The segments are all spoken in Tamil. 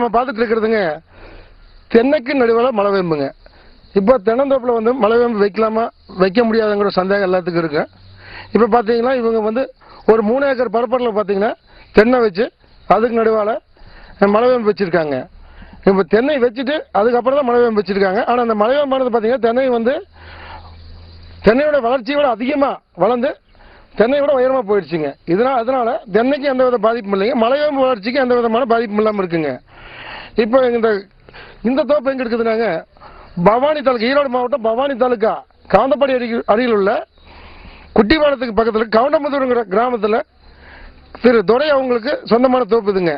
நம்ம பார்த்துட்டு இருக்கிறதுங்க தென்னைக்கு நடுவில் மலைவேம்புங்க இப்போ தென்னந்தோப்பில் வந்து மலைவேம்பு வைக்கலாமா வைக்க முடியாதுங்கிற சந்தேகம் எல்லாத்துக்கும் இருக்கு. இப்போ பார்த்தீங்கன்னா இவங்க வந்து ஒரு மூணு ஏக்கர் பரப்பரில் பார்த்தீங்கன்னா தென்னை வச்சு அதுக்கு நடுவால் மலைவேம்பு வச்சுருக்காங்க. இப்போ தென்னை வச்சுட்டு அதுக்கப்புறம் தான் மலைவேம்பு வச்சுருக்காங்க. ஆனால் அந்த மலைவேம்பானது பார்த்தீங்கன்னா தென்னை வந்து தென்னையோட வளர்ச்சியோட அதிகமாக வளர்ந்து தென்னை விட உயரமாக போயிடுச்சுங்க. இதனால் அதனால் தென்னைக்கு எந்த வித பாதிப்பும் இல்லைங்க. மலைவேம்பு வளர்ச்சிக்கு எந்த விதமான பாதிப்பும் இல்லாமல் இருக்குங்க. இப்போ இந்த இந்த தோப்பு எங்கே இருக்குதுனாங்க பவானி தாலுக்கா ஈரோடு மாவட்டம் பவானி தாலுக்கா காந்தப்பாடி அருகில் அருகில் உள்ள குட்டிவாளத்துக்கு பக்கத்தில் கவுண்டமுதூருங்கிற கிராமத்தில் திரு துரை அவங்களுக்கு சொந்தமான தோப்பு இதுங்க.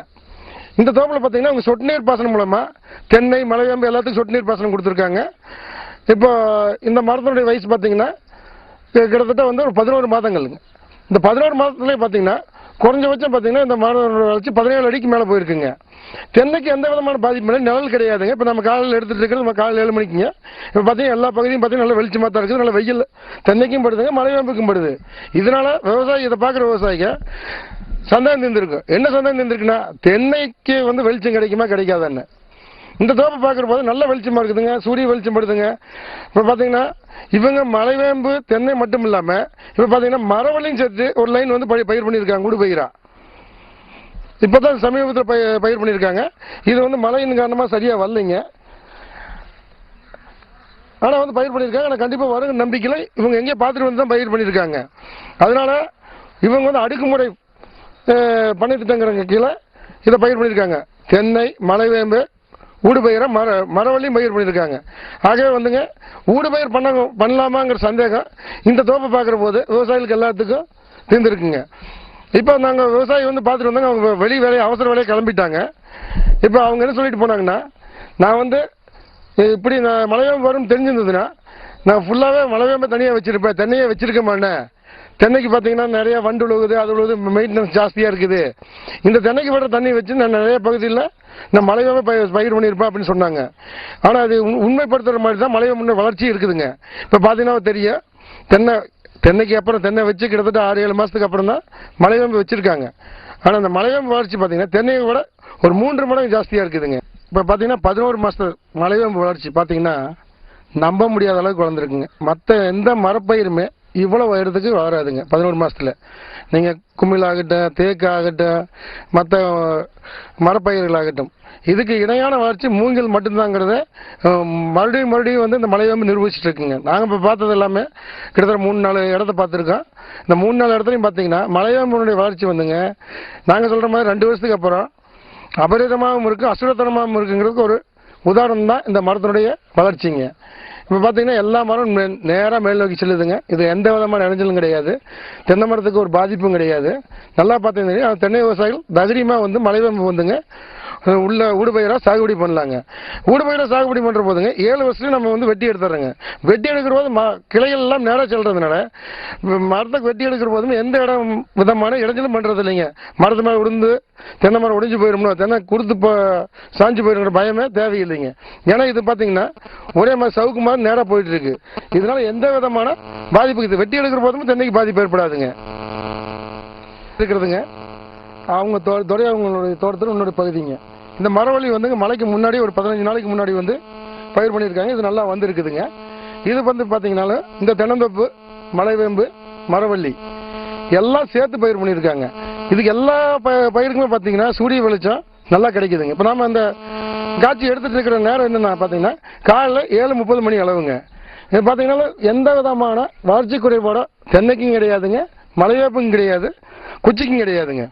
இந்த தோப்பில் பார்த்தீங்கன்னா அவங்க சொட்டு நீர் பாசனம் மூலமாக தென்னை மலையம்பு எல்லாத்துக்கும் சொட்டு நீர் பாசனம் கொடுத்துருக்காங்க. இப்போ இந்த மரத்தினுடைய வயசு பார்த்தீங்கன்னா கிட்டத்தட்ட வந்து ஒரு பதினோரு மாதங்களுங்க. இந்த பதினோரு மாதத்துலேயே பார்த்தீங்கன்னா குறைஞ்சபட்சம் பார்த்தீங்கன்னா இந்த மாணவர்களோட வளர்ச்சி பதினேழு அடிக்கு மேலே போயிருக்குங்க. தென்னைக்கு எந்த விதமான பாதிப்பு இல்லை. நிழல் கிடையாதுங்க. இப்போ நம்ம காலையில் எடுத்துகிட்டு இருக்கிறது நம்ம காலையில் ஏழு மணிக்குங்க. இப்போ பார்த்தீங்கன்னா எல்லா பகுதியும் பார்த்தீங்கன்னா நல்லா வெளிச்சமாக தான் இருக்குது. நல்ல வெயில் தென்னைக்கும் படுதுங்க மலைவேம்புக்கும் படுது. இதனால விவசாயி இதை பார்க்குற விவசாயிங்க சந்தேகம் தந்திருக்கு என்ன சந்தேகம் தந்திருக்குன்னா தென்னைக்கு வந்து வெளிச்சம் கிடைக்குமா கிடைக்காதான்னு இந்த தோப்பை பார்க்குற போது நல்ல வெளிச்சமாக இருக்குதுங்க சூரிய வெளிச்சம் படுதுங்க. இப்போ பார்த்தீங்கன்னா இவங்க மலைவேம்பு தென்னை மட்டும் இல்லாமல் இப்போ பார்த்தீங்கன்னா மரவள்ளியும் சேர்த்து ஒரு லைன் வந்து பயிர் பயிர் பண்ணியிருக்காங்க குடு பயிரா. இப்போ தான் சமீபத்தில் பயிர் பயிர் பண்ணியிருக்காங்க. இது வந்து மழையின் காரணமாக சரியாக வரலைங்க. ஆனால் வந்து பயிர் பண்ணியிருக்காங்க ஆனால் கண்டிப்பாக வருங்க நம்பிக்கையில். இவங்க எங்கேயோ பார்த்துட்டு வந்து தான் பயிர் பண்ணியிருக்காங்க. அதனால இவங்க வந்து அடுக்குமுறை அஹ், பண்ணை திட்டங்கிறங்க கீழே இதை பயிர் பண்ணியிருக்காங்க. தென்னை மலைவேம்பு ஊடுபயிரை மர மரவள்ளியும் பயிர் பண்ணியிருக்காங்க. ஆகவே வந்துங்க ஊடுபயிர் பண்ண பண்ணலாமாங்கிற சந்தேகம் இந்த தோப்பை பார்க்குற போது விவசாயிகளுக்கு எல்லாத்துக்கும் தீர்ந்துருக்குங்க. இப்போ நாங்கள் விவசாயி வந்து பார்த்துட்டு வந்தாங்க அவங்க வெளி வேலையை அவசர வேலையை கிளம்பிட்டாங்க. இப்போ அவங்க என்ன சொல்லிட்டு போனாங்கன்னா நான் வந்து இப்படி நான் மலைவேம்பு வரும் தெரிஞ்சிருந்ததுன்னா நான் ஃபுல்லாகவே மலைவேம்பை தனியாக வச்சுருப்பேன் தனியாக வச்சுருக்க மாட்டேன். தென்னைக்கு பார்த்தீங்கன்னா நிறைய வண்டு உழுகுது அது உழுகுது மெயின்டெனன்ஸ் ஜாஸ்தியாக இருக்குது. இந்த தென்னைக்கு விட தண்ணி வச்சு நான் நிறைய பகுதியில் நான் மலைவேம்பை பயிர் பயிர் பண்ணியிருப்பேன் அப்படின்னு சொன்னாங்க. ஆனால் அது உண்- உண்மைப்படுத்துகிற மாதிரி தான் மலைவேம்பு வளர்ச்சி இருக்குதுங்க. இப்போ பார்த்தீங்கன்னா தெரியும் தென்னை தென்னைக்கு அப்புறம் தென்னை வச்சு கிட்டத்தட்ட ஆறு ஏழு மாதத்துக்கு அப்புறம் தான் மலைவேம்பு வச்சுருக்காங்க. ஆனால் அந்த மலைவேம்பு வளர்ச்சி பார்த்தீங்கன்னா தென்னையை விட ஒரு மூன்று மடங்கு ஜாஸ்தியாக இருக்குதுங்க. இப்போ பார்த்தீங்கன்னா பதினோரு மாதத்து மலைவேம்பு வளர்ச்சி பார்த்தீங்கன்னா நம்ப முடியாத அளவுக்கு வளர்ந்துருக்குங்க. மற்ற எந்த மரப்பயிருமே இவ்வளோ உயரத்துக்கு வளராதுங்க பதினோரு மாதத்தில் நீங்கள் குமிழ் ஆகட்டும் தேக்கு ஆகட்டும் மற்ற மரப்பயிர்களாகட்டும். இதுக்கு இணையான வளர்ச்சி மூங்கில் மட்டும்தாங்கிறத மறுபடியும் மறுபடியும் வந்து இந்த மலையை வந்து நிரூபிச்சுட்டு இருக்குங்க நாங்கள் இப்போ பார்த்தது எல்லாமே கிட்டத்தட்ட மூணு நாலு இடத்த பார்த்துருக்கோம். இந்த மூணு நாலு இடத்துலையும் பார்த்தீங்கன்னா மலையாம்புனுடைய வளர்ச்சி வந்துங்க. நாங்கள் சொல்கிற மாதிரி ரெண்டு வருஷத்துக்கு அப்புறம் அபரிதமாகவும் இருக்குது அசுரத்தனமாகவும் இருக்குங்கிறதுக்கு ஒரு உதாரணம் தான் இந்த மரத்தினுடைய வளர்ச்சிங்க. இப்போ பார்த்தீங்கன்னா எல்லா மரம் நேராக மேல் நோக்கி செல்லுதுங்க. இது எந்த விதமான இணைஞ்சலும் கிடையாது. தென்னை மரத்துக்கு ஒரு பாதிப்பும் கிடையாது. நல்லா பார்த்தீங்கன்னா தென்னை விவசாயிகள் தைரியமாக வந்து மலைவேம்பு வந்துங்க. உள்ள ஊடுபயிராக சாகுபடி பண்ணலாங்க. ஊடுபயிராக சாகுபடி பண்ணுற போதுங்க ஏழு வருஷத்துக்கு நம்ம வந்து வெட்டி எடுத்துறோங்க. வெட்டி எடுக்கிற போது ம கிளைகள் எல்லாம் நேராக செல்றதுனால மரத்தை வெட்டி எடுக்கிற போதும் எந்த இடம் விதமான இடைஞ்சலும் பண்ணுறது இல்லைங்க மரத்து மேலே விழுந்து தென்னை மரம் ஒடிஞ்சு போயிடும்னா தென்னை கொடுத்து போ சாஞ்சு போயிடுங்கிற பயமே தேவையில்லைங்க. ஏன்னா இது பார்த்தீங்கன்னா ஒரே மாதிரி சவுக்கு மாதிரி நேராக போயிட்டு இருக்கு இதனால எந்த விதமான பாதிப்பு இது வெட்டி எடுக்கிற போதும் தென்னைக்கு பாதிப்பு ஏற்படாதுங்க. இருக்கிறதுங்க அவங்க தோ துறை அவங்களுடைய தோட்டத்தில் இன்னொரு பகுதிங்க. இந்த மரவள்ளி வந்துங்க மலைக்கு முன்னாடி ஒரு பதினஞ்சு நாளைக்கு முன்னாடி வந்து பயிர் பண்ணியிருக்காங்க. இது நல்லா வந்திருக்குதுங்க. இது வந்து பார்த்தீங்கன்னாலும் இந்த தென்னந்தோப்பு மலைவேம்பு மரவள்ளி எல்லாம் சேர்த்து பயிர் பண்ணியிருக்காங்க. இதுக்கு எல்லா ப பயிருக்குமே பார்த்தீங்கன்னா சூரிய வெளிச்சம் நல்லா கிடைக்குதுங்க. இப்போ நாம் அந்த காட்சி எடுத்துகிட்டு இருக்கிற நேரம் என்னென்னா பார்த்தீங்கன்னா காலைல ஏழு முப்பது மணி அளவுங்க. இது பார்த்தீங்கன்னா எந்த விதமான வளர்ச்சி குறைபாடோ தென்னைக்கும் கிடையாதுங்க மலைவேப்பும் கிடையாது. குச்சிக்கும் கிடையாதுங்க.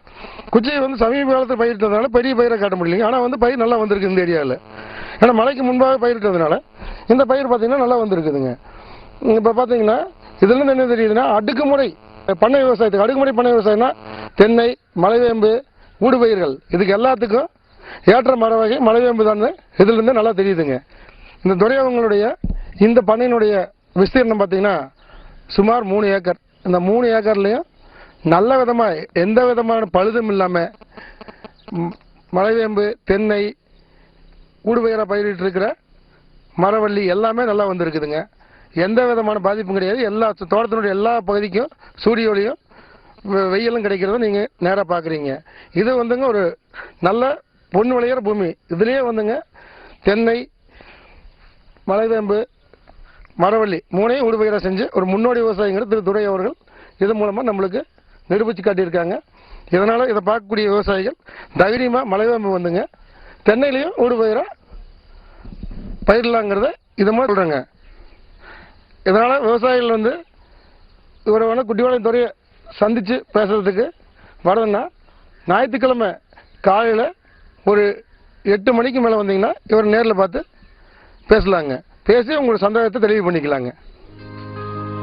குச்சி வந்து சமீப காலத்தில் பயிரிட்டதுனால பெரிய பயிரை காட்ட முடியலைங்க. ஆனால் வந்து பயிர் நல்லா வந்திருக்கு இந்த ஏரியாவில் ஏன்னா மழைக்கு முன்பாக பயிரிட்டதுனால இந்த பயிர் பார்த்திங்கன்னா நல்லா வந்திருக்குதுங்க. இப்போ பார்த்தீங்கன்னா இதுலேருந்து என்ன தெரியுதுன்னா அடுக்குமுறை பண்ணை விவசாயத்துக்கு அடுக்குமுறை பண்ணை விவசாயம்னா தென்னை மலைவேம்பு ஊடுபயிர்கள் இதுக்கு எல்லாத்துக்கும் ஏற்ற மர வகை மலைவேம்பு தான் இதுலேருந்து நல்லா தெரியுதுங்க. இந்த துறையவங்களுடைய இந்த பண்ணையினுடைய விஸ்தீர்ணம் பார்த்தீங்கன்னா சுமார் மூணு ஏக்கர். இந்த மூணு ஏக்கர்லையும் நல்ல விதமாக எந்த விதமான பழுதும் இல்லாமல் மலைவேம்பு தென்னை ஊடுபயிரா பயிரிட்டு இருக்கிற மரவள்ளி எல்லாமே நல்லா வந்திருக்குதுங்க. எந்த விதமான பாதிப்பும் கிடையாது. எல்லா தோட்டத்தினுடைய எல்லா பகுதிக்கும் சூரிய ஒளியும் வெயிலும் கிடைக்கிறத நீங்கள் நேராக பார்க்குறீங்க இது வந்துங்க ஒரு நல்ல பொண்ணு விளையிற பூமி. இதுலேயே வந்துங்க தென்னை மலைவேம்பு மரவள்ளி மூணையும் ஊடுபயிராக செஞ்சு ஒரு முன்னோடி விவசாயிங்கிற திரு துரை அவர்கள் இது மூலமாக நம்மளுக்கு நிரூபித்து காட்டியிருக்காங்க. இதனால் இதை பார்க்கக்கூடிய விவசாயிகள் தைரியமாக மலைவேம்பு வந்துங்க. தென்னையிலையும் ஊடுபயிராக பயிரிடலாங்கிறத இதை மாதிரி சொல்கிறேங்க இதனால் விவசாயிகள் வந்து இவரை வேணால் குட்டிவாளையம் துறையை சந்தித்து பேசுகிறதுக்கு வரதுன்னா ஞாயிற்றுக்கிழமை காலையில் ஒரு எட்டு மணிக்கு மேலே வந்தீங்கன்னா இவர் நேரில் பார்த்து பேசலாங்க. பேசி உங்களோட சந்தேகத்தை தெளிவு பண்ணிக்கலாங்க